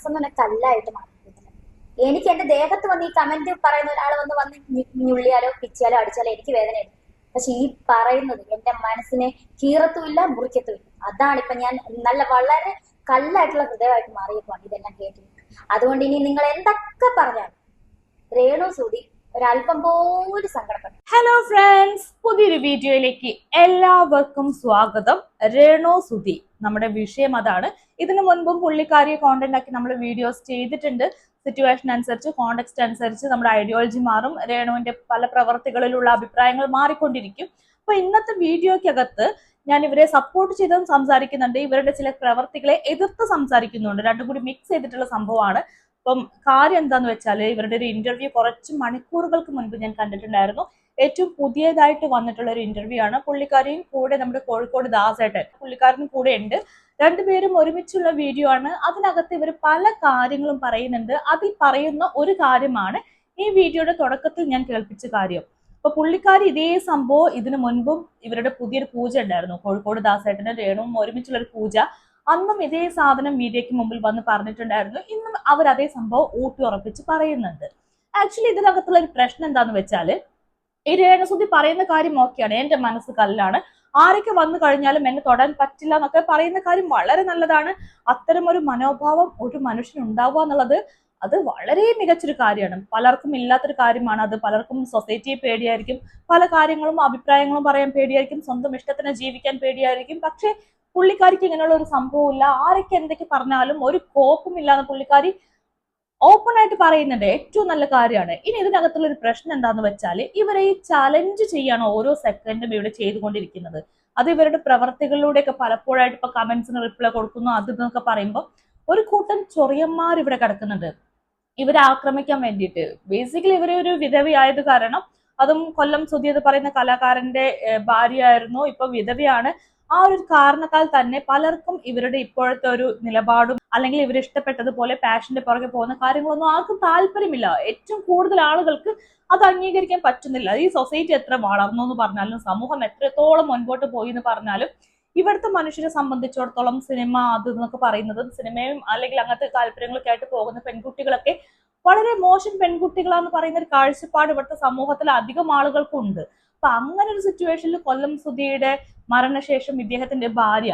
മനസ്സൊന്നും പറഞ്ഞാൽ കല്ലായിട്ട് മാറി എനിക്ക് എന്റെ ദേഹത്ത് വന്ന് ഈ കമന്റ് പറയുന്ന ഒരാൾ വന്ന് വന്ന് ഞുള്ളിയാലോ പിച്ചിയാലോ അടിച്ചാലോ എനിക്ക് വേദന എടുക്കും പക്ഷെ ഈ പറയുന്നത് എന്റെ മനസ്സിനെ കീറത്തുമില്ല മുറിക്കത്തുമില്ല. അതാണ് ഇപ്പൊ ഞാൻ നല്ല വളരെ കല്ലായിട്ടുള്ള ഹൃദയമായിട്ട് മാറിയിട്ടുണ്ട് ഇതെല്ലാം കേട്ടിട്ട് അതുകൊണ്ട് ഇനി നിങ്ങൾ എന്തൊക്കെ പറഞ്ഞാലും രേണു സൂതി ഒരല്പം പോലും സങ്കടപ്പെട്ടു ഹലോ ഫ്രണ്ട്സ് പുതിയൊരു വീഡിയോയിലേക്ക് എല്ലാവർക്കും സ്വാഗതം. രേണോ സുധി. നമ്മുടെ വിഷയം അതാണ്. ഇതിനു മുൻപും പുള്ളിക്കാരിയെ കോണ്ടന്റ് ആക്കി നമ്മൾ വീഡിയോസ് ചെയ്തിട്ടുണ്ട്. സിറ്റുവേഷൻ അനുസരിച്ച് കോണ്ടെക്സ്റ്റ് അനുസരിച്ച് നമ്മുടെ ഐഡിയോളജി മാറും. രേണുവിന്റെ പല പ്രവർത്തികളിലുള്ള അഭിപ്രായങ്ങൾ മാറിക്കൊണ്ടിരിക്കും. അപ്പൊ ഇന്നത്തെ വീഡിയോക്കകത്ത് ഞാൻ ഇവരെ സപ്പോർട്ട് ചെയ്തും സംസാരിക്കുന്നുണ്ട്. ഇവരുടെ ചില പ്രവർത്തികളെ എതിർത്ത് സംസാരിക്കുന്നുണ്ട്. രണ്ടും കൂടി മിക്സ് ചെയ്തിട്ടുള്ള സംഭവമാണ്. അപ്പം കാര്യം എന്താന്ന് വെച്ചാൽ ഇവരുടെ ഒരു ഇന്റർവ്യൂ കുറച്ച് മണിക്കൂറുകൾക്ക് മുൻപ് ഞാൻ കണ്ടിട്ടുണ്ടായിരുന്നു. ഏറ്റവും പുതിയതായിട്ട് വന്നിട്ടുള്ള ഒരു ഇന്റർവ്യൂ ആണ്. പുള്ളിക്കാരിയും കൂടെ നമ്മുടെ കോഴിക്കോട് ദാസേട്ടൻ പുള്ളിക്കാരനും കൂടെ ഉണ്ട്. രണ്ടുപേരും ഒരുമിച്ചുള്ള വീഡിയോ ആണ്. അതിനകത്ത് ഇവർ പല കാര്യങ്ങളും പറയുന്നുണ്ട്. അതിൽ പറയുന്ന ഒരു കാര്യമാണ് ഈ വീഡിയോയുടെ തുടക്കത്തിൽ ഞാൻ കേൾപ്പിച്ച കാര്യം. അപ്പൊ പുള്ളിക്കാരി ഇതേ സംഭവം ഇതിനു മുൻപും ഇവരുടെ പുതിയൊരു പൂജ ഉണ്ടായിരുന്നു. കോഴിക്കോട് ദാസേട്ടനും രേണുവും ഒരുമിച്ചുള്ള ഒരു പൂജ. അന്നും ഇതേ സാധനം മീഡിയയ്ക്ക് മുമ്പിൽ വന്ന് പറഞ്ഞിട്ടുണ്ടായിരുന്നു. ഇന്നും അവർ അതേ സംഭവം ഊട്ടി ഉറപ്പിച്ച് പറയുന്നുണ്ട്. ആക്ച്വലി ഇതിനകത്തുള്ള ഒരു പ്രശ്നം എന്താന്ന് വെച്ചാൽ ഈ രേണസുദ്ധി പറയുന്ന കാര്യം ഓക്കെയാണ് എന്റെ മനസ്സ് കല്ലാണ്. ആരൊക്കെ വന്നു കഴിഞ്ഞാലും എന്നെ തൊടാൻ പറ്റില്ല എന്നൊക്കെ പറയുന്ന കാര്യം വളരെ നല്ലതാണ്. അത്തരം ഒരു മനോഭാവം ഒരു മനുഷ്യൻ ഉണ്ടാവുക എന്നുള്ളത് അത് വളരെ മികച്ചൊരു കാര്യമാണ്. പലർക്കും ഇല്ലാത്തൊരു കാര്യമാണ്. അത് പലർക്കും സൊസൈറ്റിയെ പേടിയായിരിക്കും. പല കാര്യങ്ങളും അഭിപ്രായങ്ങളും പറയാൻ പേടിയായിരിക്കും. സ്വന്തം ഇഷ്ടത്തിന് ജീവിക്കാൻ പേടിയായിരിക്കും. പക്ഷേ പുള്ളിക്കാരിക്ക് ഇങ്ങനെയുള്ള ഒരു സംഭവമില്ല. ആരൊക്കെ എന്തൊക്കെ പറഞ്ഞാലും ഒരു കോപ്പും ഇല്ലാന്ന് പുള്ളിക്കാരി ഓപ്പൺ ആയിട്ട് പറയുന്നുണ്ട്. ഏറ്റവും നല്ല കാര്യമാണ്. ഇനി ഇതിനകത്തുള്ള ഒരു പ്രശ്നം എന്താന്ന് വെച്ചാൽ ഇവരെ ഈ ചലഞ്ച് ചെയ്യാണ് ഓരോ സെക്കൻഡും ഇവിടെ ചെയ്തുകൊണ്ടിരിക്കുന്നത്. അത് ഇവരുടെ പ്രവർത്തികളിലൂടെയൊക്കെ പലപ്പോഴായിട്ട് ഇപ്പൊ കമന്റ്സിന് റിപ്ലൈ കൊടുക്കുന്നു. അത് എന്നൊക്കെ പറയുമ്പോൾ ഒരു കൂട്ടം ചൊറിയന്മാർ ഇവിടെ കിടക്കുന്നുണ്ട്. ഇവരെ ആക്രമിക്കാൻ വേണ്ടിയിട്ട്. ബേസിക്കലി ഇവർ ഒരു വിധവയായത് കാരണം അതും കൊല്ലം സുധി എന്ന് പറയുന്ന കലാകാരന്റെ ഭാര്യയായിരുന്നു. ഇപ്പൊ വിധവയാണ്. ആ ഒരു കാരണത്താൽ തന്നെ പലർക്കും ഇവരുടെ ഇപ്പോഴത്തെ ഒരു നിലപാടും അല്ലെങ്കിൽ ഇവർ ഇഷ്ടപ്പെട്ടതുപോലെ പാഷന്റെ പുറകെ പോകുന്ന കാര്യങ്ങളൊന്നും ആർക്കും താല്പര്യമില്ല. ഏറ്റവും കൂടുതൽ ആളുകൾക്ക് അത് അംഗീകരിക്കാൻ പറ്റുന്നില്ല. ഈ സൊസൈറ്റി എത്ര വളർന്നു എന്ന് പറഞ്ഞാലും സമൂഹം എത്രത്തോളം മുൻപോട്ട് പോയി എന്ന് പറഞ്ഞാലും ഇവിടുത്തെ മനുഷ്യരെ സംബന്ധിച്ചിടത്തോളം സിനിമ അത് എന്നൊക്കെ പറയുന്നത് സിനിമയും അല്ലെങ്കിൽ അങ്ങനത്തെ താല്പര്യങ്ങളൊക്കെ ആയിട്ട് പോകുന്ന പെൺകുട്ടികളൊക്കെ വളരെ മോശം പെൺകുട്ടികളാന്ന് പറയുന്ന ഒരു കാഴ്ചപ്പാട് ഇവിടുത്തെ സമൂഹത്തിൽ അധികം ആളുകൾക്കുണ്ട്. അപ്പൊ അങ്ങനെ ഒരു സിറ്റുവേഷനിൽ കൊല്ലം സുധിയുടെ മരണശേഷം ഇദ്ദേഹത്തിന്റെ ഭാര്യ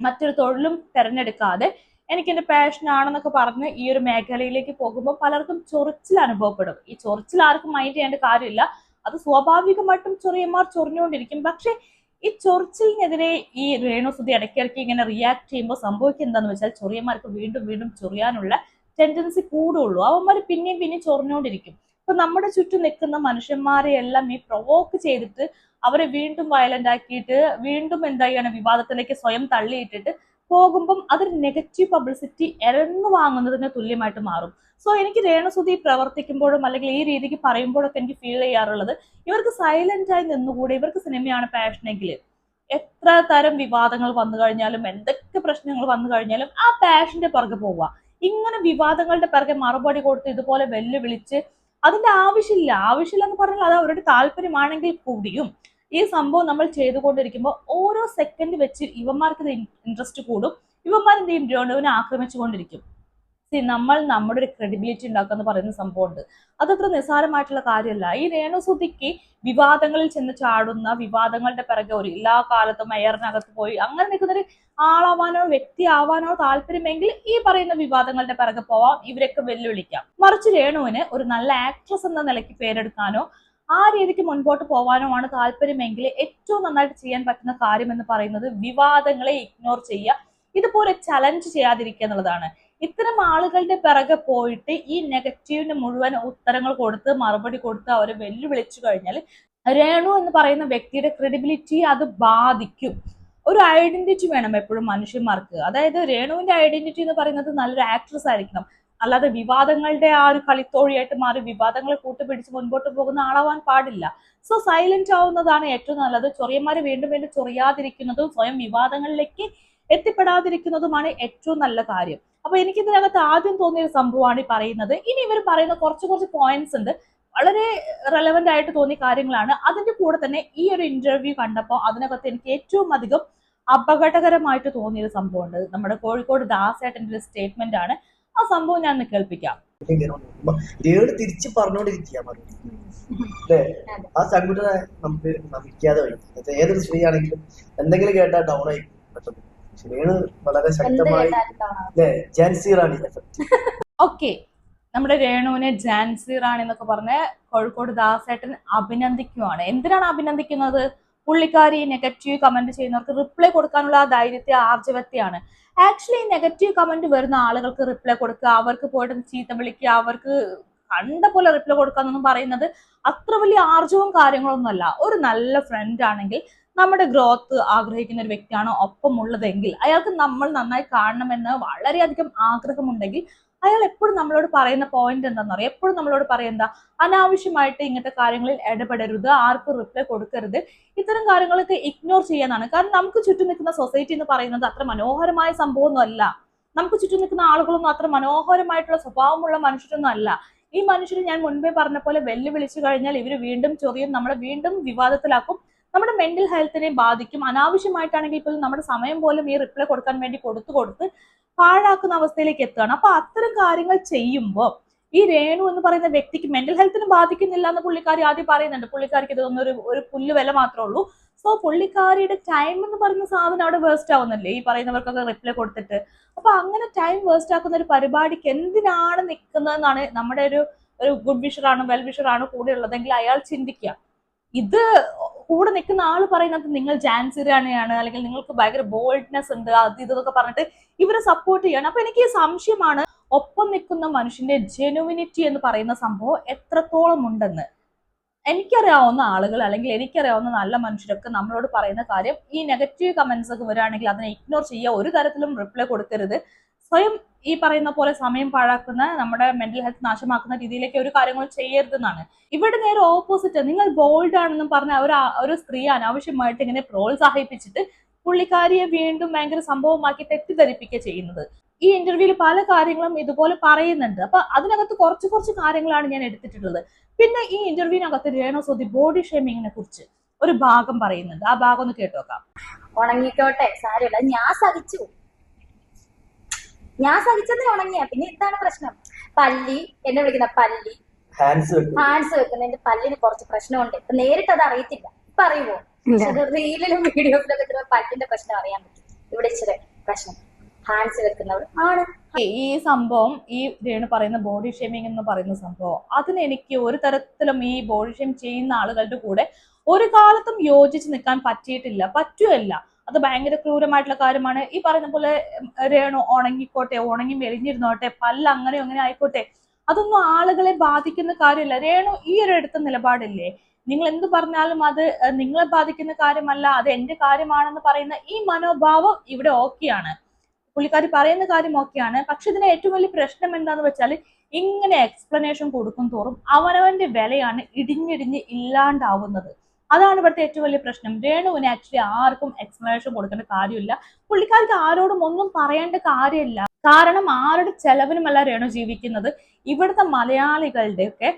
മറ്റൊരു തൊഴിലും തെരഞ്ഞെടുക്കാതെ എനിക്ക് എന്റെ പാഷൻ ആണെന്നൊക്കെ പറഞ്ഞ് ഈ ഒരു മേഖലയിലേക്ക് പോകുമ്പോൾ പലർക്കും ചൊറിച്ചിൽ അനുഭവപ്പെടും. ഈ ചൊറിച്ചിൽ ആർക്കും മൈൻഡ് ചെയ്യേണ്ട കാര്യമില്ല. അത് സ്വാഭാവികമായിട്ടും ചൊറിയന്മാർ ചൊറിഞ്ഞുകൊണ്ടിരിക്കും. പക്ഷെ ഈ ചൊറിച്ചിലിനെതിരെ ഈ രേണുസുതി ഇടയ്ക്കിടയ്ക്ക് ഇങ്ങനെ റിയാക്ട് ചെയ്യുമ്പോൾ സംഭവിക്കുക എന്താണെന്ന് വെച്ചാൽ ചൊറിയന്മാർക്ക് വീണ്ടും വീണ്ടും ചൊറിയാനുള്ള ടെൻഡൻസി കൂടുള്ളൂ. അവന്മാർ പിന്നെയും പിന്നെയും ചൊറിഞ്ഞുകൊണ്ടിരിക്കും അപ്പൊ നമ്മുടെ ചുറ്റും നിൽക്കുന്ന മനുഷ്യന്മാരെ എല്ലാം ഈ പ്രൊവോക്ക് ചെയ്തിട്ട് അവരെ വീണ്ടും വയലന്റ് ആക്കിയിട്ട് വീണ്ടും എന്താ വിവാദത്തിലേക്ക് സ്വയം തള്ളിയിട്ടിട്ട് പോകുമ്പം അതൊരു നെഗറ്റീവ് പബ്ലിസിറ്റി ഇരന്നു വാങ്ങുന്നതിന് തുല്യമായിട്ട് മാറും. സോ എനിക്ക് രേണുസുതി പ്രവർത്തിക്കുമ്പോഴും അല്ലെങ്കിൽ ഈ രീതിക്ക് പറയുമ്പോഴൊക്കെ എനിക്ക് ഫീൽ ചെയ്യാറുള്ളത് ഇവർക്ക് സൈലന്റ് ആയി നിന്നുകൂടെ? ഇവർക്ക് സിനിമയാണ് പാഷനെങ്കിൽ എത്ര തരം വിവാദങ്ങൾ വന്നു കഴിഞ്ഞാലും എന്തൊക്കെ പ്രശ്നങ്ങൾ വന്നു കഴിഞ്ഞാലും ആ പാഷന്റെ പുറകെ പോവുക. ഇങ്ങനെ വിവാദങ്ങളുടെ പിറകെ മറുപടി കൊടുത്ത് ഇതുപോലെ വെല്ലുവിളിച്ച് അതിന്റെ ആവശ്യമില്ല. ആവശ്യമില്ല എന്ന് പറഞ്ഞാൽ അത് അവരുടെ താല്പര്യമാണെങ്കിൽ കൂടിയും ഈ സംഭവം നമ്മൾ ചെയ്തുകൊണ്ടിരിക്കുമ്പോൾ ഓരോ സെക്കൻഡ് വെച്ച് ഇവന്മാർക്ക് ഇൻട്രസ്റ്റ് കൂടും. ഇവന്മാർ എന്ത് ചെയ്യും ആക്രമിച്ചുകൊണ്ടിരിക്കും. നമ്മൾ നമ്മുടെ ഒരു ക്രെഡിബിലിറ്റി ഉണ്ടാക്കുക എന്ന് പറയുന്ന സംഭവമുണ്ട്. അതത്ര നിസ്സാരമായിട്ടുള്ള കാര്യമല്ല. ഈ രേണുസുതിക്ക് വിവാദങ്ങളിൽ ചെന്ന് ചാടുന്ന വിവാദങ്ങളുടെ പിറകെ ഒരു എല്ലാ കാലത്തും എയറിനകത്ത് പോയി അങ്ങനെ നിൽക്കുന്ന ഒരു ആളാവാനോ വ്യക്തിയാവാനോ താല്പര്യമെങ്കിൽ ഈ പറയുന്ന വിവാദങ്ങളുടെ പിറകെ പോവാം ഇവരൊക്കെ വെല്ലുവിളിക്കാം. മറിച്ച് രേണുവിന് ഒരു നല്ല ആക്ട്രസ് എന്ന നിലയ്ക്ക് പേരെടുക്കാനോ ആ രീതിക്ക് മുൻപോട്ട് പോവാനോ ആണ് താല്പര്യമെങ്കിൽ ഏറ്റവും നന്നായിട്ട് ചെയ്യാൻ പറ്റുന്ന കാര്യം എന്ന് പറയുന്നത് വിവാദങ്ങളെ ഇഗ്നോർ ചെയ്യുക. ഇതുപോലെ ചലഞ്ച് ചെയ്യാതിരിക്കുക എന്നുള്ളതാണ്. ഇത്തരം ആളുകളുടെ പിറകെ പോയിട്ട് ഈ നെഗറ്റീവിന് മുഴുവൻ ഉത്തരങ്ങൾ കൊടുത്ത് മറുപടി കൊടുത്ത് അവരെ വെല്ലുവിളിച്ചു കഴിഞ്ഞാൽ രേണു എന്ന് പറയുന്ന വ്യക്തിയുടെ ക്രെഡിബിലിറ്റി അത് ബാധിക്കും. ഒരു ഐഡന്റിറ്റി വേണം എപ്പോഴും മനുഷ്യന്മാർക്ക്. അതായത് രേണുവിന്റെ ഐഡന്റിറ്റി എന്ന് പറയുന്നത് നല്ലൊരു ആക്ട്രസ് ആയിരിക്കണം. അല്ലാതെ വിവാദങ്ങളുടെ ആ ഒരു കളിത്തോഴിയായിട്ട് മാറി വിവാദങ്ങളെ കൂട്ടുപിടിച്ച് മുൻപോട്ട് പോകുന്ന ആളാവാൻ പാടില്ല. സോ സൈലന്റ് ആവുന്നതാണ് ഏറ്റവും നല്ലത്. ചൊറിയന്മാരെ വീണ്ടും വീണ്ടും ചൊറിയാതിരിക്കുന്നതും സ്വയം വിവാദങ്ങളിലേക്ക് എത്തിപ്പെടാതിരിക്കുന്നതുമാണ് ഏറ്റവും നല്ല കാര്യം. അപ്പൊ എനിക്ക് ഇതിനകത്ത് ആദ്യം തോന്നിയ ഒരു സംഭവമാണ് ഈ പറയുന്നത്. ഇനി ഇവർ പറയുന്ന കുറച്ച് കുറച്ച് പോയിന്റ്സ് ഉണ്ട്. വളരെ റെലവെന്റ് ആയിട്ട് തോന്നിയ കാര്യങ്ങളാണ്. അതിന്റെ കൂടെ തന്നെ ഈ ഒരു ഇന്റർവ്യൂ കണ്ടപ്പോൾ അതിനകത്ത് എനിക്ക് ഏറ്റവും അധികം അപകടകരമായിട്ട് ഒരു സംഭവമുണ്ട്. നമ്മുടെ കോഴിക്കോട് ദാസേട്ടന്റെ ഒരു സ്റ്റേറ്റ്മെന്റ് ആണ്. ആ സംഭവം ഞാൻ കേൾപ്പിക്കാം. തിരിച്ച് ആ ചങ്കുട്ടനെ നമുക്ക് നമിക്കാതെ വഴി ഏതൊരു സ്ത്രീ ആണെങ്കിലും എന്തെങ്കിലും കേട്ടാൽ ഡൗൺ ആയി പെട്ടെന്ന് രേണു വളരെ ശക്തമായി ജാൻസി റാണി എഫക്ട് ഓക്കെ. നമ്മുടെ രേണുവിനെ ജാൻസി റാണി എന്നൊക്കെ പറഞ്ഞ കോഴിക്കോട് ദാസേട്ടൻ അഭിനന്ദിക്കുവാണ്. എന്തിനാണ് അഭിനന്ദിക്കുന്നത്? പുള്ളിക്കാരി നെഗറ്റീവ് കമന്റ് ചെയ്യുന്നവർക്ക് റിപ്ലൈ കൊടുക്കാനുള്ള ആ ധൈര്യത്തെ ആർജവത്തെയാണ്. ആക്ച്വലി നെഗറ്റീവ് കമന്റ് വരുന്ന ആളുകൾക്ക് റിപ്ലൈ കൊടുക്കുക അവർക്ക് പോയിട്ട് ചീത്ത വിളിക്കുക അവർക്ക് കണ്ട പോലെ റിപ്ലൈ കൊടുക്കാന്നൊന്നും പറയുന്നത് അത്ര വലിയ ആർജവും കാര്യങ്ങളൊന്നുമല്ല. ഒരു നല്ല ഫ്രണ്ട് ആണെങ്കിൽ നമ്മുടെ ഗ്രോത്ത് ആഗ്രഹിക്കുന്ന ഒരു വ്യക്തിയാണ് ഒപ്പമുള്ളതെങ്കിൽ അയാൾക്ക് നമ്മൾ നന്നായി കാണണമെന്ന് വളരെയധികം ആഗ്രഹമുണ്ടെങ്കിൽ അയാൾ എപ്പോഴും നമ്മളോട് പറയുന്ന പോയിന്റ് എന്താണെന്ന് അറിയാം? എപ്പോഴും നമ്മളോട് പറയുന്ന അനാവശ്യമായിട്ട് ഇങ്ങനത്തെ കാര്യങ്ങളിൽ ഇടപെടരുത് ആർക്കും റിപ്ലൈ കൊടുക്കരുത്. ഇത്തരം കാര്യങ്ങളൊക്കെ ഇഗ്നോർ ചെയ്യാനാണ്. കാരണം നമുക്ക് ചുറ്റും നിൽക്കുന്ന സൊസൈറ്റി എന്ന് പറയുന്നത് അത്ര മനോഹരമായ സംഭവമൊന്നും അല്ല. നമുക്ക് ചുറ്റും നിൽക്കുന്ന ആളുകളൊന്നും അത്ര മനോഹരമായിട്ടുള്ള സ്വഭാവമുള്ള മനുഷ്യരൊന്നും അല്ല. ഈ മനുഷ്യർ ഞാൻ മുൻപേ പറഞ്ഞ പോലെ വെല്ലുവിളിച്ചു കഴിഞ്ഞാൽ ഇവർ വീണ്ടും ചൊറിയും നമ്മളെ വീണ്ടും വിവാദത്തിലാക്കും. നമ്മുടെ മെന്റൽ ഹെൽത്തിനെ ബാധിക്കും. അനാവശ്യമായിട്ടാണെങ്കിൽ പോലും നമ്മുടെ സമയം പോലും ഈ റിപ്ലൈ കൊടുക്കാൻ വേണ്ടി കൊടുത്തു കൊടുത്ത് പാഴാക്കുന്ന അവസ്ഥയിലേക്ക് എത്തുകയാണ്. അപ്പൊ അത്തരം കാര്യങ്ങൾ ചെയ്യുമ്പോൾ ഈ രേണു എന്ന് പറയുന്ന വ്യക്തിക്ക് മെന്റൽ ഹെൽത്തിനെ ബാധിക്കുന്നില്ല എന്ന് പുള്ളിക്കാരി ആദ്യം പറയുന്നുണ്ട്. പുള്ളിക്കാരിക്ക് ഇതൊന്നും ഒരു ഒരു പുല്ല് വില മാത്രമേ ഉള്ളൂ. സോ പുള്ളിക്കാരിയുടെ ടൈം എന്ന് പറയുന്ന സാധനം അവിടെ വേസ്റ്റ് ആവുന്നില്ലേ? ഈ പറയുന്നവർക്കൊക്കെ റിപ്ലൈ കൊടുത്തിട്ട്. അപ്പൊ അങ്ങനെ ടൈം വേസ്റ്റ് ആക്കുന്ന ഒരു പരിപാടിക്ക് എന്തിനാണ് നിൽക്കുന്നതെന്നാണ് നമ്മുടെ ഒരു ഒരു ഗുഡ് വിഷറാണ് വെൽ വിഷറാണ് കൂടെ ഉള്ളതെങ്കിൽ അയാൾ ചിന്തിക്കുക. ഇത് കൂടെ നിൽക്കുന്ന ആൾ പറയുന്നത് നിങ്ങൾ ജാൻസിരാണിയാണ് അല്ലെങ്കിൽ നിങ്ങൾക്ക് ഭയങ്കര ബോൾഡ്നെസ് ഉണ്ട് അത് ഇതൊക്കെ പറഞ്ഞിട്ട് ഇവരെ സപ്പോർട്ട് ചെയ്യാണ്. അപ്പൊ എനിക്ക് സംശയമാണ് ഒപ്പം നിൽക്കുന്ന മനുഷ്യന്റെ ജെനുവിനിറ്റി എന്ന് പറയുന്ന സംഭവം എത്രത്തോളം ഉണ്ടെന്ന്. എനിക്കറിയാവുന്ന ആളുകൾ അല്ലെങ്കിൽ എനിക്കറിയാവുന്ന നല്ല മനുഷ്യരൊക്കെ നമ്മളോട് പറയുന്ന കാര്യം ഈ നെഗറ്റീവ് കമന്റ്സ് ഒക്കെ വരികയാണെങ്കിൽ അതിനെ ഇഗ്നോർ ചെയ്യുക ഒരു തരത്തിലും റിപ്ലൈ കൊടുക്കരുത്. സ്വയം ഈ പറയുന്ന പോലെ സമയം പാഴാക്കുന്ന നമ്മുടെ മെന്റൽ ഹെൽത്ത് നാശമാക്കുന്ന രീതിയിലേക്ക് ഒരു കാര്യങ്ങളും ചെയ്യരുതെന്നാണ്. ഇവിടെ നേരെ ഓപ്പോസിറ്റ് നിങ്ങൾ ബോൾഡ് ആണെന്നും പറഞ്ഞ ഒരു ഒരു സ്ത്രീ അനാവശ്യമായിട്ട് ഇങ്ങനെ പ്രോത്സാഹിപ്പിച്ചിട്ട് പുള്ളിക്കാരിയെ വീണ്ടും ഭയങ്കര സംഭവമാക്കി തെറ്റിദ്ധരിപ്പിക്കുക ചെയ്യുന്നത്. ഈ ഇന്റർവ്യൂവിൽ പല കാര്യങ്ങളും ഇതുപോലെ പറയുന്നുണ്ട്. അപ്പൊ അതിനകത്ത് കുറച്ച് കുറച്ച് കാര്യങ്ങളാണ് ഞാൻ എടുത്തിട്ടുള്ളത്. പിന്നെ ഈ ഇന്റർവ്യൂവിനകത്ത് രേണു സുധി ബോഡി ഷേമിങ്ങിനെ കുറിച്ച് ഒരു ഭാഗം പറയുന്നുണ്ട്. ആ ഭാഗം ഒന്ന് കേട്ടോക്കാം ഉണങ്ങിക്കോട്ടെ സാരമില്ല. ഞാൻ സഹിച്ചു. ഞാൻ സഹിച്ചെന്ന് ഉണങ്ങിയ. പിന്നെ എന്താണ് പ്രശ്നം. പല്ലി എന്നെ വിളിക്കുന്ന പല്ലി. ഹാൻഡ്സ് ഹാൻഡ്സ് വെക്കുന്നതിന്റെ പല്ലിന് കുറച്ച് പ്രശ്നമുണ്ട്. ഇപ്പൊ നേരിട്ട് അത് അറിയത്തില്ല. ഇപ്പൊ അറിയുമോ റീലിലും വീഡിയോസിലൊക്കെ ഇത്ര പല്ലിന്റെ പ്രശ്നം അറിയാൻ പറ്റും. ഇവിടെ ഇച്ചിരി പ്രശ്നം. ഹാൻഡ്സ് വെക്കുന്നവർ ആണ്. ഈ സംഭവം ഈ രേണു പറയുന്ന ബോഡി ഷേമിംഗ് എന്ന് പറയുന്ന സംഭവം അതിന് എനിക്ക് ഒരു തരത്തിലും ഈ ബോഡി ഷേം ചെയ്യുന്ന ആളുകളുടെ കൂടെ ഒരു കാലത്തും യോജിച്ച് നിൽക്കാൻ പറ്റിയിട്ടില്ല. പറ്റുകയല്ല അത് ഭയങ്കര ക്രൂരമായിട്ടുള്ള കാര്യമാണ്. ഈ പറയുന്ന പോലെ രേണു ഉണങ്ങിക്കോട്ടെ ഉണങ്ങി മെലിഞ്ഞിരുന്നോട്ടെ പല്ല് അങ്ങനെ അങ്ങനെ ആയിക്കോട്ടെ അതൊന്നും ആളുകളെ ബാധിക്കുന്ന കാര്യമല്ല. രേണു ഈ ഒരു എടുത്ത നിലപാടില്ലേ? നിങ്ങൾ എന്ത് പറഞ്ഞാലും അത് നിങ്ങളെ ബാധിക്കുന്ന കാര്യമല്ല അത് എന്റെ കാര്യമാണെന്ന് പറയുന്ന ഈ മനോഭാവം ഇവിടെ ഓക്കെയാണ്. പുള്ളിക്കാരി പറയുന്ന കാര്യം ഓക്കെയാണ്. പക്ഷെ ഇതിന് ഏറ്റവും വലിയ പ്രശ്നം എന്താന്ന് വെച്ചാൽ ഇങ്ങനെ എക്സ്പ്ലനേഷൻ കൊടുക്കും തോറും അവനവന്റെ വിലയാണ് ഇടിഞ്ഞിടിഞ്ഞ് ഇല്ലാണ്ടാവുന്നത്. അതാണ് ഇവിടുത്തെ ഏറ്റവും വലിയ പ്രശ്നം. രേണുവിന് ആക്ച്വലി ആർക്കും എക്സ്പ്ലനേഷൻ കൊടുക്കേണ്ട കാര്യമില്ല. പുള്ളിക്കാർക്ക് ആരോടും ഒന്നും പറയേണ്ട കാര്യമില്ല. കാരണം ആരുടെ ചെലവിനുമല്ല രേണു ജീവിക്കുന്നത്. ഇവിടുത്തെ മലയാളികളുടെ ഒക്കെ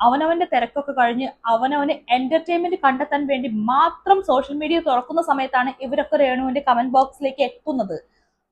അവനവന്റെ തിരക്കൊക്കെ കഴിഞ്ഞ് അവനവന് എന്റർടൈൻമെന്റ് കണ്ടെത്താൻ വേണ്ടി മാത്രം സോഷ്യൽ മീഡിയ തുറക്കുന്ന സമയത്താണ് ഇവരൊക്കെ രേണുവിന്റെ കമന്റ് ബോക്സിലേക്ക് എത്തുന്നത്.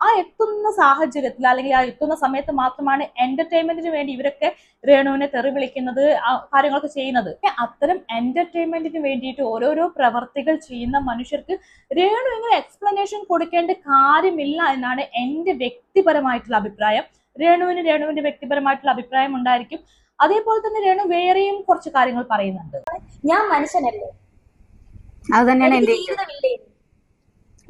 ആ എത്തുന്ന സാഹചര്യത്തിൽ അല്ലെങ്കിൽ ആ എത്തുന്ന സമയത്ത് മാത്രമാണ് എന്റർടൈൻമെന്റിന് വേണ്ടി ഇവരൊക്കെ രേണുവിനെ തെറി വിളിക്കുന്നത് ആ കാര്യങ്ങളൊക്കെ ചെയ്യുന്നത്. അത്തരം എന്റർടൈൻമെന്റിന് വേണ്ടിയിട്ട് ഓരോരോ പ്രവർത്തികൾ ചെയ്യുന്ന മനുഷ്യർക്ക് രേണു ഇങ്ങനെ എക്സ്പ്ലനേഷൻ കൊടുക്കേണ്ട കാര്യമില്ല എന്നാണ് എന്റെ വ്യക്തിപരമായിട്ടുള്ള അഭിപ്രായം. രേണുവിന് രേണുവിന്റെ വ്യക്തിപരമായിട്ടുള്ള അഭിപ്രായം ഉണ്ടായിരിക്കും. അതേപോലെ തന്നെ രേണു വേറെയും കുറച്ച് കാര്യങ്ങൾ പറയുന്നുണ്ട്. ഞാൻ മനുഷ്യനല്ലേ? അത് തന്നെയാണ് എന്റെ ജീവിതമില്ലേ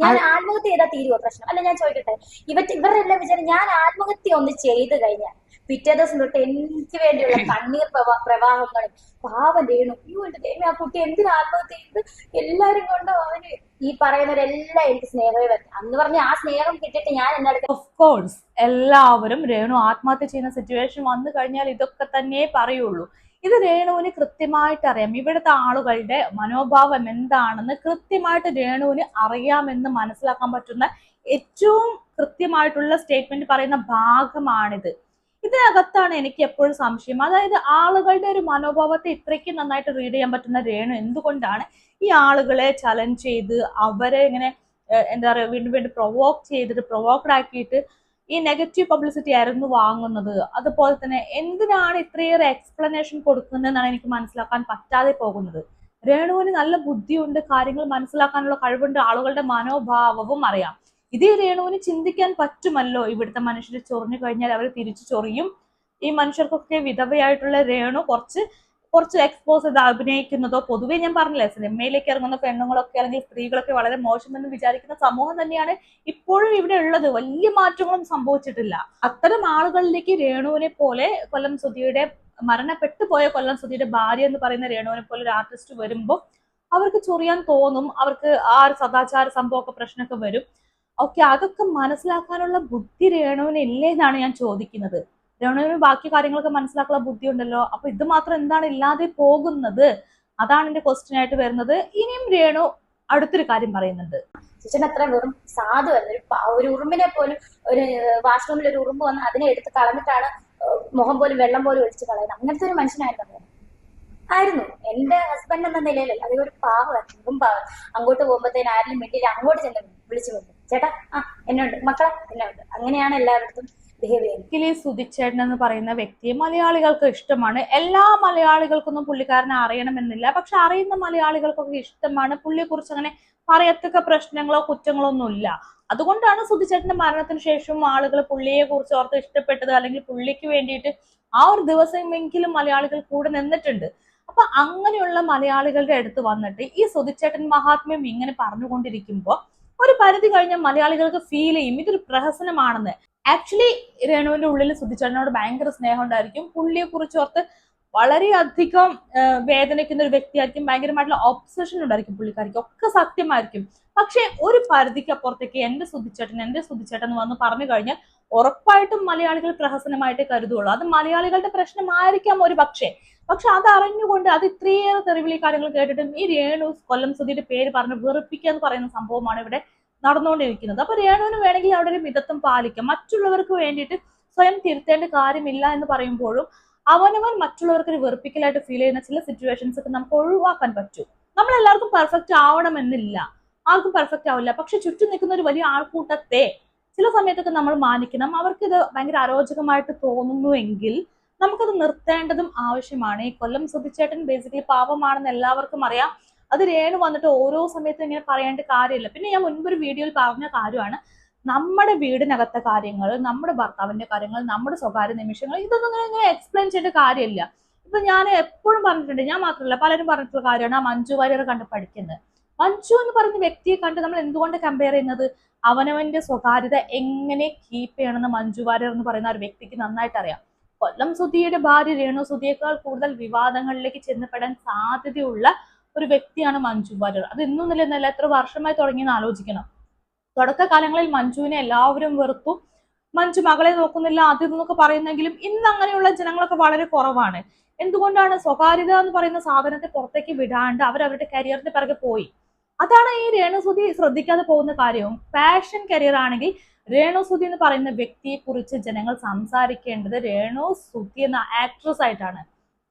ഞാൻ ആത്മഹത്യ ചെയ്താൽ തീരുവോ പ്രശ്നം? അല്ല ഞാൻ ചോദിക്കട്ടെ. ഇവ ഇവരെല്ലാം വിചാരം ഞാൻ ആത്മഹത്യ ഒന്ന് ചെയ്ത് കഴിഞ്ഞാൽ പിറ്റേ ദിവസം തൊട്ട് എനിക്ക് വേണ്ടിയുള്ള കണ്ണീർ പ്രവാ- പ്രവാഹങ്ങളും പാവം രേണു അയ്യോ എന്റെ ദൈവം ആ കുട്ടി എന്തിനു ആത്മഹത്യ ചെയ്ത് എല്ലാരും കൊണ്ടും അവന് ഈ പറയുന്നവരെല്ലാം എനിക്ക് സ്നേഹമേ വരും അന്ന് പറഞ്ഞ ആ സ്നേഹം കിട്ടിയിട്ട് ഞാൻ എന്നെ ഓഫ് കോഴ്സ് എല്ലാവരും രേണു ആത്മഹത്യ ചെയ്യുന്ന സിറ്റുവേഷൻ വന്നു കഴിഞ്ഞാൽ ഇതൊക്കെ തന്നെ പറയുള്ളൂ. ഇത് രേണുവിന് കൃത്യമായിട്ട് അറിയാം ഇവിടുത്തെ ആളുകളുടെ മനോഭാവം എന്താണെന്ന് കൃത്യമായിട്ട് രേണുവിന് അറിയാമെന്ന് മനസ്സിലാക്കാൻ പറ്റുന്ന ഏറ്റവും കൃത്യമായിട്ടുള്ള സ്റ്റേറ്റ്മെന്റ് പറയുന്ന ഭാഗമാണിത്. ഇതിനകത്താണ് എനിക്ക് എപ്പോഴും സംശയം. അതായത് ആളുകളുടെ ഒരു മനോഭാവത്തെ ഇത്രയ്ക്ക് നന്നായിട്ട് റീഡ് ചെയ്യാൻ പറ്റുന്ന രേണു എന്തുകൊണ്ടാണ് ഈ ആളുകളെ ചലഞ്ച് ചെയ്ത് അവരെ ഇങ്ങനെ എന്താ പറയുക വീണ്ടും വീണ്ടും പ്രൊവോക്ക് ചെയ്തിട്ട് പ്രൊവോക്ഡ് ആക്കിയിട്ട് ഈ നെഗറ്റീവ് പബ്ലിസിറ്റി ആയിരുന്നു വാങ്ങുന്നത്. അതുപോലെ തന്നെ എന്തിനാണ് ഇത്രയേറെ എക്സ്പ്ലനേഷൻ കൊടുക്കുന്നതെന്നാണ് എനിക്ക് മനസ്സിലാക്കാൻ പറ്റാതെ പോകുന്നത്. രേണുവിന് നല്ല ബുദ്ധിയുണ്ട് കാര്യങ്ങൾ മനസ്സിലാക്കാനുള്ള കഴിവുണ്ട് ആളുകളുടെ മനോഭാവവും അറിയാം. ഇതേ രേണുവിന് ചിന്തിക്കാൻ പറ്റുമല്ലോ? ഇവിടുത്തെ മനുഷ്യർ ചൊറിഞ്ഞു കഴിഞ്ഞാൽ അവർ തിരിച്ചു ചൊറിയും. ഈ മനുഷ്യർക്കൊക്കെ വിധവയായിട്ടുള്ള രേണു കുറച്ച് കുറച്ച് എക്സ്പോസ് ചെയ്ത് അഭിനയിക്കുന്നതോ പൊതുവേ ഞാൻ പറഞ്ഞില്ലേ സിനിമയിലേക്ക് ഇറങ്ങുന്ന പെണ്ണുങ്ങളൊക്കെ അല്ലെങ്കിൽ സ്ത്രീകളൊക്കെ വളരെ മോശമെന്ന് വിചാരിക്കുന്ന സമൂഹം തന്നെയാണ് ഇപ്പോഴും ഇവിടെ ഉള്ളത്. വലിയ മാറ്റങ്ങളും സംഭവിച്ചിട്ടില്ല. അത്തരം ആളുകളിലേക്ക് രേണുവിനെ പോലെ കൊല്ലം സുധിയുടെ മരണപ്പെട്ടു പോയ കൊല്ലം സുധിയുടെ ഭാര്യ എന്ന് പറയുന്ന രേണുവിനെ പോലെ ഒരു ആർട്ടിസ്റ്റ് വരുമ്പോൾ അവർക്ക് ചൊറിയാൻ തോന്നും. അവർക്ക് ആ ഒരു സദാചാര സംഭവമൊക്കെ പ്രശ്നമൊക്കെ വരും. ഓക്കെ അതൊക്കെ മനസ്സിലാക്കാനുള്ള ബുദ്ധി രേണുവിന് എന്നാണ് ഞാൻ ചോദിക്കുന്നത്. രേണുവിന് ബാക്കി കാര്യങ്ങളൊക്കെ മനസ്സിലാക്കാനുള്ള ബുദ്ധി ഉണ്ടല്ലോ അപ്പൊ ഇത് മാത്രം എന്താണ് ഇല്ലാതെ പോകുന്നത്? അതാണ് എന്റെ ക്വസ്റ്റ്യൻ ആയിട്ട് വരുന്നത്. ഇനിയും രേണു അടുത്തൊരു കാര്യം പറയുന്നുണ്ട്. ചേച്ചൻ അത്ര വെറും സാധു ഒരു ഒരു ഉറുമ്പിനെ പോലും ഒരു വാഷ്റൂമിൽ ഒരു ഉറുമ്പ് വന്ന് അതിനെ എടുത്ത് കളഞ്ഞിട്ടാണ് മുഖം പോലും വെള്ളം പോലും ഒഴിച്ച് കളയുന്നത്. അങ്ങനത്തെ ഒരു മനുഷ്യനായിരുന്നു. ആയിരുന്നു. എന്റെ ഹസ്ബൻഡ് എന്ന നിലയിലല്ല. അതേ ഒരു പാവമായിരുന്നു ഉറുമ്പ് അങ്ങോട്ട് പോകുമ്പോഴത്തേന് ആരെങ്കിലും മിണ്ടിയിൽ അങ്ങോട്ട് ചെന്ന് വിളിച്ചു കൊണ്ടു ചേട്ടാ ആ എന്നുണ്ട് മക്കളെ എന്നുണ്ട് അങ്ങനെയാണ് എല്ലാവരുടെ ഒരിക്കലും സുധിച്ചേട്ടൻ എന്ന് പറയുന്ന വ്യക്തിയെ മലയാളികൾക്ക് ഇഷ്ടമാണ്. എല്ലാ മലയാളികൾക്കൊന്നും പുള്ളിക്കാരനെ അറിയണമെന്നില്ല. പക്ഷെ അറിയുന്ന മലയാളികൾക്കൊക്കെ ഇഷ്ടമാണ്. പുള്ളിയെ കുറിച്ച് അങ്ങനെ പറയത്തക്ക പ്രശ്നങ്ങളോ കുറ്റങ്ങളോ ഒന്നുമില്ല. അതുകൊണ്ടാണ് സുധിച്ചേട്ടന്റെ മരണത്തിന് ശേഷം ആളുകൾ പുള്ളിയെ കുറിച്ച് ഓർത്ത് ഇഷ്ടപ്പെട്ടത് അല്ലെങ്കിൽ പുള്ളിക്ക് വേണ്ടിയിട്ട് ആ ഒരു ദിവസമെങ്കിലും മലയാളികൾ കൂടെ നിന്നിട്ടുണ്ട്. അപ്പൊ അങ്ങനെയുള്ള മലയാളികളുടെ അടുത്ത് വന്നിട്ട് ഈ സുധിച്ചേട്ടൻ മഹാത്മ്യം ഇങ്ങനെ പറഞ്ഞുകൊണ്ടിരിക്കുമ്പോൾ ഒരു പരിധി കഴിഞ്ഞ മലയാളികൾക്ക് ഫീൽ ചെയ്യും. ഇതൊരു പ്രഹസനമാണെന്ന്. ആക്ച്വലി രേണുവിന്റെ ഉള്ളിൽ സുധിച്ചേട്ടനോട് ഭയങ്കര സ്നേഹം ഉണ്ടായിരിക്കും. പുള്ളിയെ കുറിച്ച് ഓർത്ത് വളരെയധികം വേദനിക്കുന്ന ഒരു വ്യക്തിയായിരിക്കും. ഭയങ്കരമായിട്ടുള്ള ഒബ്സഷൻ ഉണ്ടായിരിക്കും പുള്ളിക്കാരിക്ക്. ഒക്കെ സത്യമായിരിക്കും. പക്ഷെ ഒരു പരിധിക്ക് അപ്പുറത്തേക്ക് എന്റെ സുധിച്ചേട്ടൻ എന്റെ സുധിച്ചേട്ടൻ എന്ന് വന്ന് പറഞ്ഞു കഴിഞ്ഞാൽ ഉറപ്പായിട്ടും മലയാളികൾ പ്രഹസനമായിട്ട് കരുതുള്ളൂ അത് മലയാളികളുടെ പ്രശ്നമായിരിക്കാം ഒരു പക്ഷേ. പക്ഷെ അത് അറിഞ്ഞുകൊണ്ട് അത് ഇത്രയേറെ തെറിവിളി കാര്യങ്ങൾ കേട്ടിട്ടും ഈ രേണു കൊല്ലം സുധിയുടെ പേര് പറഞ്ഞ് വെറുപ്പിക്കുക എന്ന് പറയുന്ന സംഭവമാണ് ഇവിടെ നടന്നുകൊണ്ടിരിക്കുന്നത്. അപ്പൊ രേണുവിന് വേണമെങ്കിൽ അവിടെ ഒരു മിതത്വം പാലിക്കാം. മറ്റുള്ളവർക്ക് വേണ്ടിയിട്ട് സ്വയം തിരുത്തേണ്ട കാര്യമില്ല എന്ന് പറയുമ്പോഴും അവനവൻ മറ്റുള്ളവർക്ക് ഒരു വെറുപ്പിക്കലായിട്ട് ഫീൽ ചെയ്യുന്ന ചില സിറ്റുവേഷൻസ് ഒക്കെ നമുക്ക് ഒഴിവാക്കാൻ പറ്റും. നമ്മൾ എല്ലാവർക്കും പെർഫെക്റ്റ് ആവണമെന്നില്ല. ആർക്കും പെർഫെക്റ്റ് ആവില്ല. പക്ഷെ ചുറ്റും നിൽക്കുന്ന ഒരു വലിയ ആൾക്കൂട്ടത്തെ ചില സമയത്തൊക്കെ നമ്മൾ മാനിക്കണം. അവർക്ക് ഇത് ഭയങ്കര അരോചകമായിട്ട് തോന്നുന്നുവെങ്കിൽ നമുക്കത് നിർത്തേണ്ടതും ആവശ്യമാണ്. ഈ കൊല്ലം സുധിച്ചേട്ടൻ ബേസിക്കലി പാപമാണെന്ന് എല്ലാവർക്കും അറിയാം. അത് രേണു വന്നിട്ട് ഓരോ സമയത്തും ഇങ്ങനെ പറയേണ്ട കാര്യമില്ല. പിന്നെ ഞാൻ മുൻപൊരു വീഡിയോയിൽ പറഞ്ഞ കാര്യമാണ് നമ്മുടെ വീടിനകത്തെ കാര്യങ്ങൾ നമ്മുടെ ഭർത്താവിന്റെ കാര്യങ്ങൾ നമ്മുടെ സ്വകാര്യ നിമിഷങ്ങൾ ഇതൊന്നും ഇങ്ങനെ ഇങ്ങനെ എക്സ്പ്ലെയിൻ ചെയ്യേണ്ട കാര്യമില്ല. ഇപ്പൊ ഞാൻ എപ്പോഴും പറഞ്ഞിട്ടുണ്ട് ഞാൻ മാത്രമല്ല പലരും പറഞ്ഞിട്ടുള്ള കാര്യമാണ് ആ മഞ്ജു വാര്യർ കണ്ട് പഠിക്കുന്നത്. മഞ്ജു എന്ന് പറയുന്ന വ്യക്തിയെ കണ്ട് നമ്മൾ എന്തുകൊണ്ട് കമ്പയർ ചെയ്യുന്നത്? അവനവന്റെ സ്വകാര്യത എങ്ങനെ കീപ്പ് ചെയ്യണമെന്ന് മഞ്ജു വാര്യർ എന്ന് പറയുന്ന ഒരു വ്യക്തിക്ക് നന്നായിട്ട് അറിയാം. കൊല്ലം സുധിയുടെ ഭാര്യ രേണു സുധിയേക്കാൾ കൂടുതൽ വിവാദങ്ങളിലേക്ക് ചെന്നപ്പെടാൻ സാധ്യതയുള്ള ഒരു വ്യക്തിയാണ് മഞ്ജു വാര്യർ. അത് ഇന്നും നിലനിന്നല്ല എത്ര വർഷമായി തുടങ്ങിയെന്ന് ആലോചിക്കണം. തുടക്കകാലങ്ങളിൽ മഞ്ജുവിനെ എല്ലാവരും വെറുത്തു. മഞ്ജു മകളെ നോക്കുന്നില്ല അത് എന്നൊക്കെ പറയുന്നെങ്കിലും ഇന്ന് അങ്ങനെയുള്ള ജനങ്ങളൊക്കെ വളരെ കുറവാണ്. എന്തുകൊണ്ടാണ് സ്വകാര്യത എന്ന് പറയുന്ന സാധനത്തെ പുറത്തേക്ക് വിടാണ്ട് അവർ അവരുടെ കരിയറിന്റെ പിറകെ പോയി? അതാണ് ഈ രേണുസുതി ശ്രദ്ധിക്കാതെ പോകുന്ന കാര്യവും ഫാഷൻ കരിയർ ആണെങ്കിൽ രേണുസുതി എന്ന് പറയുന്ന വ്യക്തിയെ കുറിച്ച് ജനങ്ങൾ സംസാരിക്കേണ്ടത് രേണു സുതി എന്ന ആക്ട്രസ് ആയിട്ടാണ്.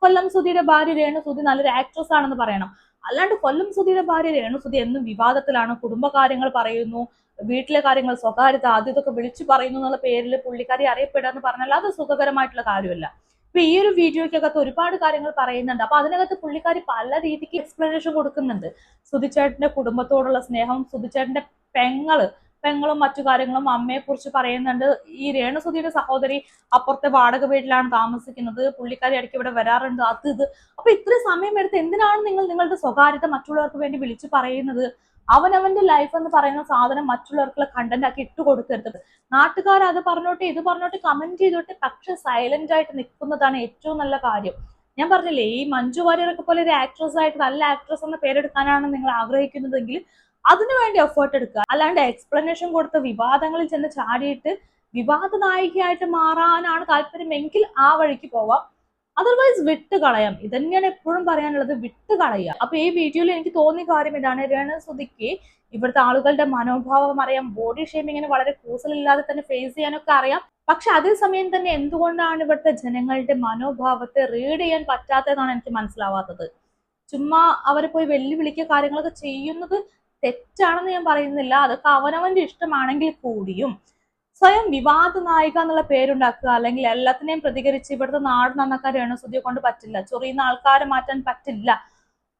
കൊല്ലം സുധിയുടെ ഭാര്യ രേണു സുധി നല്ലൊരു ആക്ട്രസ് ആണെന്ന് പറയണം. അല്ലാണ്ട് കൊല്ലം സുധിയുടെ ഭാര്യ രേണു സുധി എന്നും വിവാദത്തിലാണ് കുടുംബകാര്യങ്ങൾ പറയുന്നു വീട്ടിലെ കാര്യങ്ങൾ സ്വകാര്യത അത് ഇതൊക്കെ വിളിച്ചു പറയുന്നു എന്നുള്ള പേരിൽ പുള്ളിക്കാരി അറിയപ്പെടുക എന്ന് പറഞ്ഞാൽ അത് സുഖകരമായിട്ടുള്ള കാര്യമല്ല. ഇപ്പൊ ഈ ഒരു വീഡിയോയ്ക്കകത്ത് ഒരുപാട് കാര്യങ്ങൾ പറയുന്നുണ്ട്. അപ്പൊ അതിനകത്ത് പുള്ളിക്കാരി പല രീതിക്ക് എക്സ്പ്ലനേഷൻ കൊടുക്കുന്നുണ്ട്. സുധിച്ചേട്ടന്റെ കുടുംബത്തോടുള്ള സ്നേഹം സുധിച്ചേട്ടന്റെ പെങ്ങൾ പെങ്ങളും മറ്റു കാര്യങ്ങളും അമ്മയെ കുറിച്ച് പറയുന്നുണ്ട്. ഈ രേണുസുധിയുടെ സഹോദരി അപ്പുറത്തെ വാടക വീട്ടിലാണ് താമസിക്കുന്നത്. പുള്ളിക്കാരി ഇടയ്ക്ക് ഇവിടെ വരാറുണ്ട്. അത് ഇത്. അപ്പൊ ഇത്രയും സമയം എടുത്ത് എന്തിനാണ് നിങ്ങൾ നിങ്ങളുടെ സ്വകാര്യത മറ്റുള്ളവർക്ക് വേണ്ടി വിളിച്ചു പറയുന്നത്? അവനവന്റെ ലൈഫ് എന്ന് പറയുന്ന സാധനം മറ്റുള്ളവർക്കുള്ള കണ്ടന്റ് ആക്കി ഇട്ട് കൊടുക്കരുത്. നാട്ടുകാർ അത് പറഞ്ഞോട്ടെ ഇത് പറഞ്ഞോട്ടെ കമന്റ് ചെയ്തോട്ടെ പക്ഷെ സൈലന്റ് ആയിട്ട് നിൽക്കുന്നതാണ് ഏറ്റവും നല്ല കാര്യം. ഞാൻ പറഞ്ഞില്ലേ ഈ മഞ്ജു വാര്യറൊക്കെ പോലെ ഒരു ആക്ട്രസ് ആയിട്ട് നല്ല ആക്ട്രസ് എന്ന പേരെടുക്കാനാണ് നിങ്ങൾ ആഗ്രഹിക്കുന്നതെങ്കിൽ അതിനു വേണ്ടി എഫേർട്ട് എടുക്കുക. അല്ലാണ്ട് എക്സ്പ്ലനേഷൻ കൊടുത്ത് വിവാദങ്ങളിൽ ചെന്ന് ചാടിയിട്ട് വിവാദ നായികയായിട്ട് മാറാനാണ് താല്പര്യമെങ്കിൽ ആ വഴിക്ക് പോവാം. അതർവൈസ് വിട്ട് കളയാം. ഇത് തന്നെയാണ് എപ്പോഴും പറയാനുള്ളത്. വിട്ട് കളയുക. അപ്പൊ ഈ വീഡിയോയിൽ എനിക്ക് തോന്നിയ കാര്യം ഇതാണ്. രേണു സുധിക്ക് ഇവിടുത്തെ ആളുകളുടെ മനോഭാവം അറിയാം. ബോഡി ഷേമിങ്ങിന് വളരെ കൂസലില്ലാതെ തന്നെ ഫേസ് ചെയ്യാനൊക്കെ അറിയാം. പക്ഷെ അതേസമയം തന്നെ എന്തുകൊണ്ടാണ് ഇവിടുത്തെ ജനങ്ങളുടെ മനോഭാവത്തെ റീഡ് ചെയ്യാൻ പറ്റാത്തതെന്നാണ് എനിക്ക് മനസ്സിലാവാത്തത്. ചുമ്മാ അവരെ പോയി വെല്ലുവിളിക്കുക കാര്യങ്ങളൊക്കെ ചെയ്യുന്നത് തെറ്റാണെന്ന് ഞാൻ പറയുന്നില്ല. അതൊക്കെ അവനവന്റെ ഇഷ്ടമാണെങ്കിൽ കൂടിയും. സ്വയം വിവാദ നായിക എന്നുള്ള പേരുണ്ടാക്കുക അല്ലെങ്കിൽ എല്ലാത്തിനെയും പ്രതികരിച്ച് ഇവിടുത്തെ നാട് നന്നാക്കാൻ രേണുസുതിയെ കൊണ്ട് പറ്റില്ല. ചൊറിയുന്ന ആൾക്കാരെ മാറ്റാൻ പറ്റില്ല.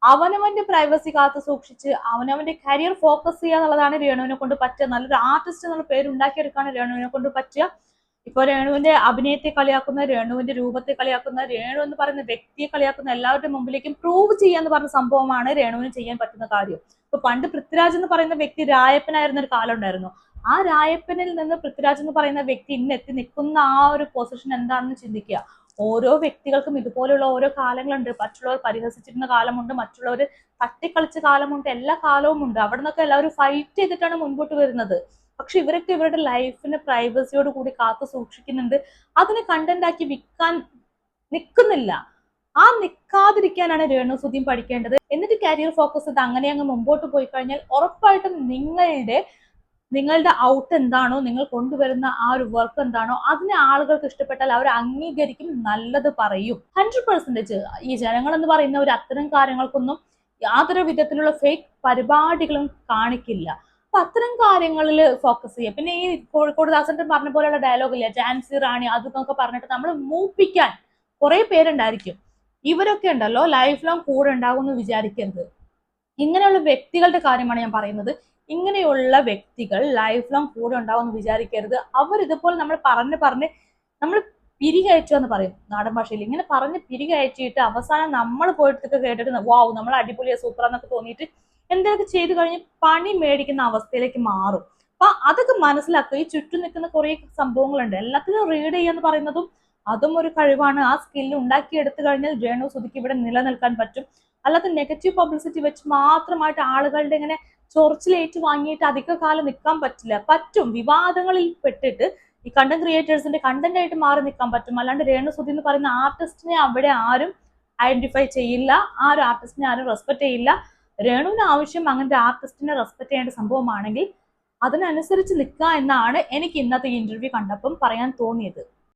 അവനവന്റെ പ്രൈവസി കാത്തു സൂക്ഷിച്ച് അവനവന്റെ കരിയർ ഫോക്കസ് ചെയ്യുക എന്നുള്ളതാണ് രേണുവിനെ കൊണ്ട് പറ്റുക നല്ലൊരു ആർട്ടിസ്റ്റ് എന്നുള്ള പേര് ഉണ്ടാക്കിയെടുക്കാണ് രേണുവിനെ കൊണ്ട് പറ്റുക ഇപ്പൊ രേണുവിന്റെ അഭിനയത്തെ കളിയാക്കുന്ന രേണുവിന്റെ രൂപത്തെ കളിയാക്കുന്ന രേണു എന്ന് പറയുന്ന വ്യക്തിയെ കളിയാക്കുന്ന എല്ലാവരുടെ മുമ്പിലേക്കും പ്രൂവ് ചെയ്യാന്ന് പറഞ്ഞ സംഭവമാണ് രേണുവിന് ചെയ്യാൻ പറ്റുന്ന കാര്യം. ഇപ്പൊ പണ്ട് പൃഥ്വിരാജ് എന്ന് പറയുന്ന വ്യക്തി രായപ്പനായിരുന്ന ഒരു കാലം ഉണ്ടായിരുന്നു. ആ രായപ്പനിൽ നിന്ന് പൃഥ്വിരാജ് എന്ന് പറയുന്ന വ്യക്തി ഇന്ന് എത്തി നിൽക്കുന്ന ആ ഒരു പൊസിഷൻ എന്താണെന്ന് ചിന്തിക്കുക. ഓരോ വ്യക്തികൾക്കും ഇതുപോലെയുള്ള ഓരോ കാലങ്ങളുണ്ട്. മറ്റുള്ളവർ പരിഹസിച്ചിരുന്ന കാലമുണ്ട്. മറ്റുള്ളവർ തട്ടിക്കളിച്ച കാലമുണ്ട്. എല്ലാ കാലവും ഉണ്ട്. അവിടെ നിന്നൊക്കെ എല്ലാവരും ഫൈറ്റ് ചെയ്തിട്ടാണ് മുൻപോട്ട് വരുന്നത്. പക്ഷെ ഇവരൊക്കെ ഇവരുടെ ലൈഫിനെ പ്രൈവസിയോട് കൂടി കാത്തു സൂക്ഷിക്കുന്നുണ്ട്. അതിനെ കണ്ടന്റ് ആക്കി വിൽക്കാൻ നിൽക്കുന്നില്ല. ആ നിൽക്കാതിരിക്കാനാണ് രേണു സുധീം പഠിക്കേണ്ടത്. എന്നിട്ട് കരിയർ ഫോക്കസ് ചെയ്ത് അങ്ങനെ അങ്ങ് മുമ്പോട്ട് പോയി കഴിഞ്ഞാൽ ഉറപ്പായിട്ടും നിങ്ങളുടെ നിങ്ങളുടെ ഔട്ട് എന്താണോ നിങ്ങൾ കൊണ്ടുവരുന്ന ആ ഒരു വർക്ക് എന്താണോ അതിനെ ആളുകൾക്ക് ഇഷ്ടപ്പെട്ടാൽ അവർ അംഗീകരിക്കും നല്ലത് പറയും. ഹൺഡ്രഡ് പെർസെന്റേജ് ഈ ജനങ്ങൾ എന്ന് പറയുന്ന ഒരു അത്തരം കാര്യങ്ങൾക്കൊന്നും യാതൊരു വിധത്തിലുള്ള ഫേക്ക് പരിപാടികളും കാണിക്കില്ല. അപ്പൊ അത്തരം കാര്യങ്ങളിൽ ഫോക്കസ് ചെയ്യുക പിന്നെ ഈ കോഴിക്കോട് ദാസന്റെ പറഞ്ഞ പോലെയുള്ള ഡയലോഗ് ഇല്ല? ജാൻസി റാണി അതൊക്കെ പറഞ്ഞിട്ട് നമ്മൾ മൂപ്പിക്കാൻ കുറെ പേരുണ്ടായിരിക്കും. ഇവരൊക്കെ ഉണ്ടല്ലോ ലൈഫ് ലോങ് കൂടെ ഉണ്ടാകും എന്ന് വിചാരിക്കരുത്. ഇങ്ങനെയുള്ള വ്യക്തികളുടെ കാര്യമാണ് ഞാൻ പറയുന്നത്. ഇങ്ങനെയുള്ള വ്യക്തികൾ ലൈഫ് ലോങ് കൂടെ ഉണ്ടാവും എന്ന് വിചാരിക്കരുത്. അവർ ഇതുപോലെ നമ്മൾ പറഞ്ഞ് പറഞ്ഞ് നമ്മൾ പിരികയച്ചു എന്ന് പറയും നാടൻ ഭാഷയിൽ. ഇങ്ങനെ പറഞ്ഞ് പിരികയറ്റിയിട്ട് അവസാനം നമ്മൾ പോയിട്ടൊക്കെ കേട്ടിട്ട് വാവ് നമ്മൾ അടിപൊളിയാ സൂപ്പർ എന്നൊക്കെ തോന്നിയിട്ട് എന്തൊക്കെ ചെയ്തു കഴിഞ്ഞ് പണി മേടിക്കുന്ന അവസ്ഥയിലേക്ക് മാറും. അപ്പൊ അതൊക്കെ മനസ്സിലാക്കുക. ഈ ചുറ്റും നിൽക്കുന്ന കുറെ സംഭവങ്ങളുണ്ട്. എല്ലാത്തിനും റീഡ് ചെയ്യാന്ന് പറയുന്നതും അതും ഒരു കഴിവാണ്. ആ സ്കില്ല് ഉണ്ടാക്കിയെടുത്തു കഴിഞ്ഞാൽ രേണു സുധിക്ക് ഇവിടെ നിലനിൽക്കാൻ പറ്റും. അല്ലാതെ നെഗറ്റീവ് പബ്ലിസിറ്റി വെച്ച് മാത്രമായിട്ട് ആളുകളുടെ ഇങ്ങനെ ചൊറിച്ചിലേറ്റ് വാങ്ങിയിട്ട് അധിക കാലം നിൽക്കാൻ പറ്റില്ല. പറ്റും. വിവാദങ്ങളിൽ പെട്ടിട്ട് ഈ കണ്ടന്റ് ക്രിയേറ്റേഴ്സിന്റെ കണ്ടന്റ് ആയിട്ട് മാറി നിൽക്കാൻ പറ്റും. അല്ലാണ്ട് രേണു സുധി എന്ന് പറയുന്ന ആർട്ടിസ്റ്റിനെ അവിടെ ആരും ഐഡന്റിഫൈ ചെയ്യില്ല. ആ ഒരു ആർട്ടിസ്റ്റിനെ ആരും റെസ്പെക്ട് ചെയ്യില്ല. രേണുവിന് ആവശ്യം അങ്ങനത്തെ ആർട്ടിസ്റ്റിനെ റെസ്പെക്ട് ചെയ്യേണ്ട സംഭവമാണെങ്കിൽ അതിനനുസരിച്ച് നിൽക്കുക എന്നാണ് എനിക്ക് ഇന്നത്തെ ഇന്റർവ്യൂ കണ്ടപ്പം പറയാൻ തോന്നിയത്.